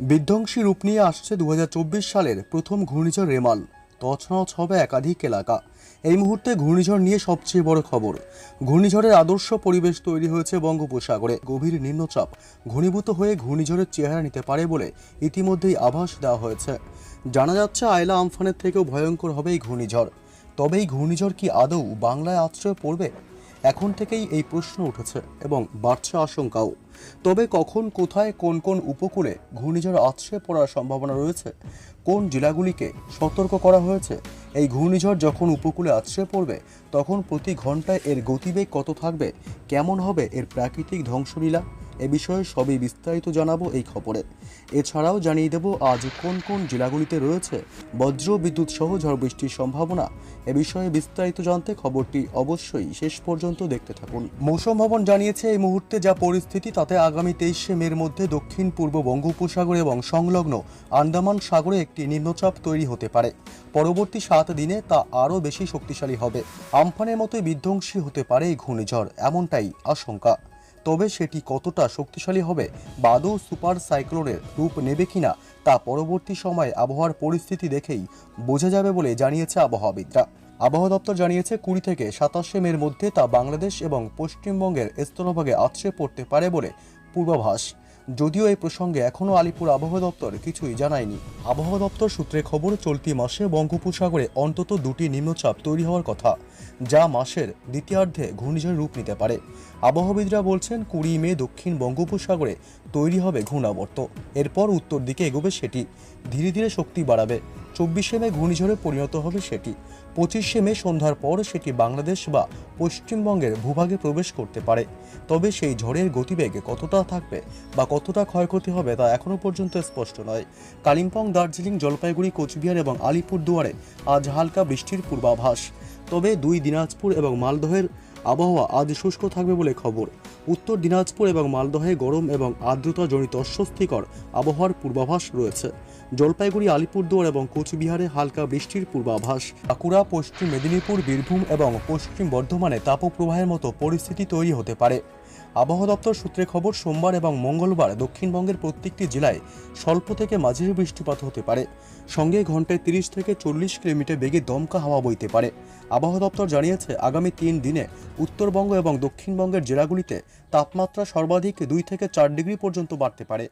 বিধ্বংসী রূপ নিয়ে আসছে দু হাজার চব্বিশ সালের প্রথম ঘূর্ণিঝড় রেমাল। তছনছ হবে একাধিক এলাকা। এই মুহূর্তে ঘূর্ণিঝড় নিয়ে সবচেয়ে বড় খবর। ঘূর্ণিঝড়ের আদর্শ পরিবেশ তৈরি হয়েছে বঙ্গোপসাগরে। গভীর নিম্নচাপ ঘনীভূত হয়ে ঘূর্ণিঝড়ের চেহারা নিতে পারে বলে ইতিমধ্যেই আভাস দেওয়া হয়েছে। জানা যাচ্ছে, আয়লা আমফানের থেকেও ভয়ঙ্কর হবে এই ঘূর্ণিঝড়। তবে এই ঘূর্ণিঝড় কি আদৌ বাংলায় আশ্রয় পড়বে? এখন থেকেই এই প্রশ্ন উঠেছে এবং বাড়ছে আশঙ্কাও। তবে কখন, কোথায়, কোন কোন উপকূলে ঘূর্ণিঝড় আছড়ে পড়ার সম্ভাবনা রয়েছে, কোন জেলাগুলিকে সতর্ক করা হয়েছে, এই ঘূর্ণিঝড় যখন উপকূলে আছড়ে পড়বে, তখন প্রতি ঘন্টায় এর গতিবেগ কত থাকবে, কেমন হবে এর প্রাকৃতিক ধ্বংসলীলা? এ বিষয়ে সবই বিস্তারিত জানাব এই খবরে। এছাড়াও জানিয়ে দেব, আজ কোন কোন জেলাগুলিতে রয়েছে বজ্র বিদ্যুৎ সহ ঝড় বৃষ্টির সম্ভাবনা? এ বিষয়ে বিস্তারিত জানতে খবরটি অবশ্যই শেষ পর্যন্ত দেখতে থাকুন। মৌসুম ভবন জানিয়েছে, এই মুহূর্তে যা পরিস্থিতি, তাতে আগামী তেইশে মের মধ্যে দক্ষিণ পূর্ব বঙ্গোপসাগর এবং সংলগ্ন আন্দামান সাগরে একটি নিম্নচাপ তৈরি হতে পারে। পরবর্তী সাত দিনে তা আরও বেশি শক্তিশালী হবে। আমফানের মতোই বিধ্বংসী হতে পারে এই ঘূর্ণিঝড়, এমনটাই আশঙ্কা। তবে সেটি কতটা শক্তিশালী হবে বা আদৌ সুপার সাইক্লোনের রূপ নেবে কিনা তা পরবর্তী সময়ে আবহাওয়ার পরিস্থিতি দেখেই বোঝা যাবে বলে জানিয়েছে আবহাওয়াবিদরা। আবহাওয়া দপ্তর জানিয়েছে, কুড়ি থেকে সাতাশে মের মধ্যে তা বাংলাদেশ এবং পশ্চিমবঙ্গের স্থলভাগে আছড়ে পড়তে পারে বলে পূর্বাভাস। যদিও এই প্রসঙ্গে এখনও আলিপুর আবহাওয়া দপ্তর কিছুই জানায়নি। আবহাওয়া দপ্তর সূত্রে খবর, চলতি মাসে বঙ্গোপসাগরে অন্তত দুটি নিম্নচাপ তৈরি হওয়ার কথা, যা মাসের দ্বিতীয়ার্ধে ঘূর্ণিঝড় রূপ নিতে পারে। আবহাওয়াবিদরা বলছেন, কুড়ি মে দক্ষিণ বঙ্গোপসাগরে তৈরি হবে ঘূর্ণাবর্ত। এরপর উত্তর দিকে এগোবে সেটি। ধীরে ধীরে শক্তি বাড়াবে। চব্বিশে মে ঘূর্ণিঝড়ে পরিণত হবে সেটি। পঁচিশে মে সন্ধ্যার পর সেটি বাংলাদেশ বা পশ্চিমবঙ্গের ভূভাগে প্রবেশ করতে পারে। তবে সেই ঝড়ের গতিবেগ কতটা থাকবে বা কতটা ক্ষয়ক্ষতি হবে তা এখনও পর্যন্ত স্পষ্ট নয়। কালিম্পং, দার্জিলিং, জলপাইগুড়ি, কোচবিহার এবং আলিপুরদুয়ারে আজ হালকা বৃষ্টির পূর্বাভাস। তবে দুই দিনাজপুর এবং মালদহের আবহাওয়া আজ শুষ্ক থাকবে বলে খবর। উত্তর দিনাজপুর এবং মালদহে গরম এবং আর্দ্রতা জনিত অস্বস্তিকর আবহাওয়ার পূর্বাভাস রয়েছে। জলপাইগুড়ি, আলিপুরদুয়ার এবং কোচবিহারে হালকা বৃষ্টির পূর্বাভাস। বাঁকুড়া, পশ্চিম মেদিনীপুর, বীরভূম এবং পশ্চিম বর্ধমানে তাপপ্রবাহের মতো পরিস্থিতি তৈরি হতে পারে। আবহাওয়া দপ্তর সূত্রে খবর, সোমবার এবং মঙ্গলবার দক্ষিণবঙ্গের প্রত্যেকটি জেলায় স্বল্প থেকে মাঝারি বৃষ্টিপাত হতে পারে। সঙ্গে ঘন্টায় তিরিশ থেকে চল্লিশ কিলোমিটার বেগে দমকা হাওয়া বইতে পারে। আবহাওয়া দপ্তর জানিয়েছে, আগামী তিন দিনে উত্তরবঙ্গ এবং দক্ষিণবঙ্গের জেলাগুলিতে তাপমাত্রা সর্বাধিক দুই থেকে চার ডিগ্রি পর্যন্ত বাড়তে পারে।